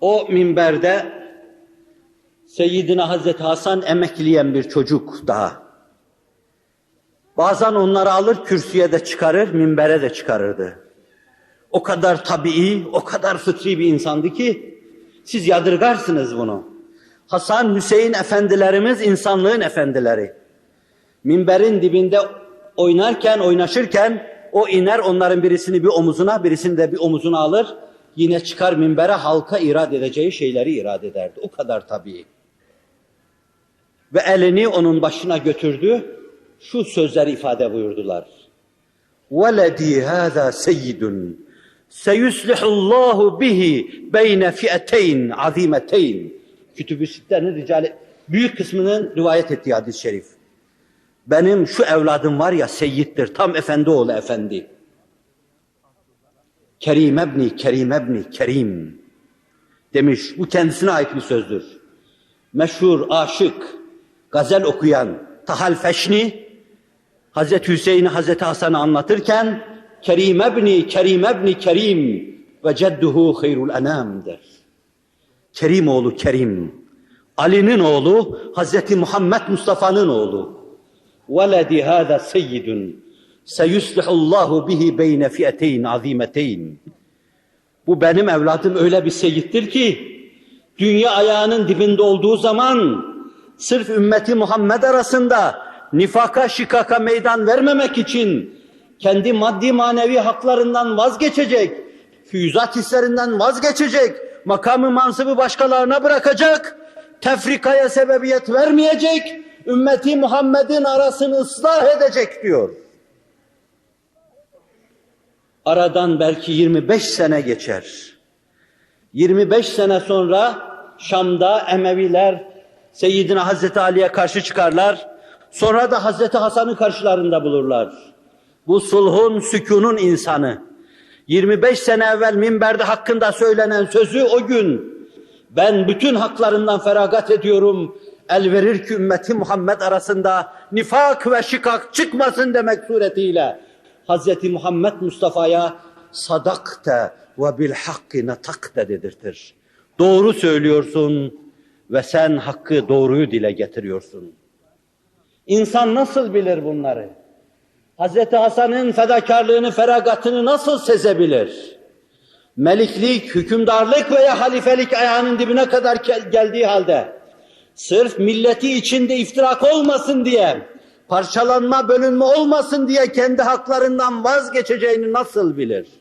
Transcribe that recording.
O minberde Seyyidina Hazreti Hasan emekleyen bir çocuk daha. Bazen onları alır kürsüye de çıkarır, minbere de çıkarırdı. O kadar tabii, o kadar fıtri bir insandı ki siz yadırgarsınız bunu. Hasan Hüseyin efendilerimiz insanlığın efendileri. Minberin dibinde oynarken, oynaşırken o iner onların birisini bir omuzuna, birisini de bir omuzuna alır Yine çıkar minbere halka irad edeceği şeyleri irad ederdi. O kadar tabii. Ve elini onun başına götürdü. Şu sözleri ifade buyurdular. وَلَدِي هَذَا سَيِّدٌ سَيُسْلِحُ اللّٰهُ بِهِ بَيْنَ فِئَتَيْنِ عَظِيمَتَيْنِ Kütüb-ü Sitte'nin ricali, büyük kısmının rivayet ettiği hadis-i şerif. Benim şu evladım var ya seyyittir, tam efendi oğlu efendi. Kerim ebni, Kerim ebni, Kerim. Demiş, bu kendisine ait bir sözdür. Meşhur, aşık, gazel okuyan Tahal Feşni, Hazreti Hüseyin'i Hazreti Hasan'ı anlatırken Kerim ebni, Kerim ebni, Kerim ve cedduhu hayrul enam der. Kerim oğlu Kerim. Ali'nin oğlu Hazreti Muhammed Mustafa'nın oğlu. Veledi hâzâ seyyidun. Seyuslihullahu bihi beyne fiyeteyn azimeteyn. Bu benim evladım öyle bir seyittir ki dünya ayağının dibinde olduğu zaman sırf ümmeti Muhammed arasında nifaka şikaka meydan vermemek için kendi maddi manevi haklarından vazgeçecek, füyüzat hislerinden vazgeçecek, makamı mansıbı başkalarına bırakacak, tefrikaya sebebiyet vermeyecek, ümmeti Muhammed'in arasını ıslah edecek diyor. Aradan belki 25 sene geçer. 25 sene sonra Şam'da Emeviler Seyyidina Hazreti Ali'ye karşı çıkarlar. Sonra da Hazreti Hasan'ı karşılarında bulurlar. Bu sulhun, sükunun insanı. 25 sene evvel minberde hakkında söylenen sözü o gün ben bütün haklarından feragat ediyorum. El verir ki ümmeti Muhammed arasında nifak ve şikak çıkmasın demek suretiyle Hazreti Muhammed Mustafa'ya sadakte ve bil hakkı natakte dedirtir. Doğru söylüyorsun ve sen hakkı doğruyu dile getiriyorsun. İnsan nasıl bilir bunları? Hazreti Hasan'ın fedakarlığını, feragatını nasıl sezebilir? Meliklik, hükümdarlık veya halifelik ayağının dibine kadar gel- geldiği halde sırf milleti içinde iftirak olmasın diye, parçalanma, bölünme olmasın diye kendi haklarından vazgeçeceğini nasıl bilir?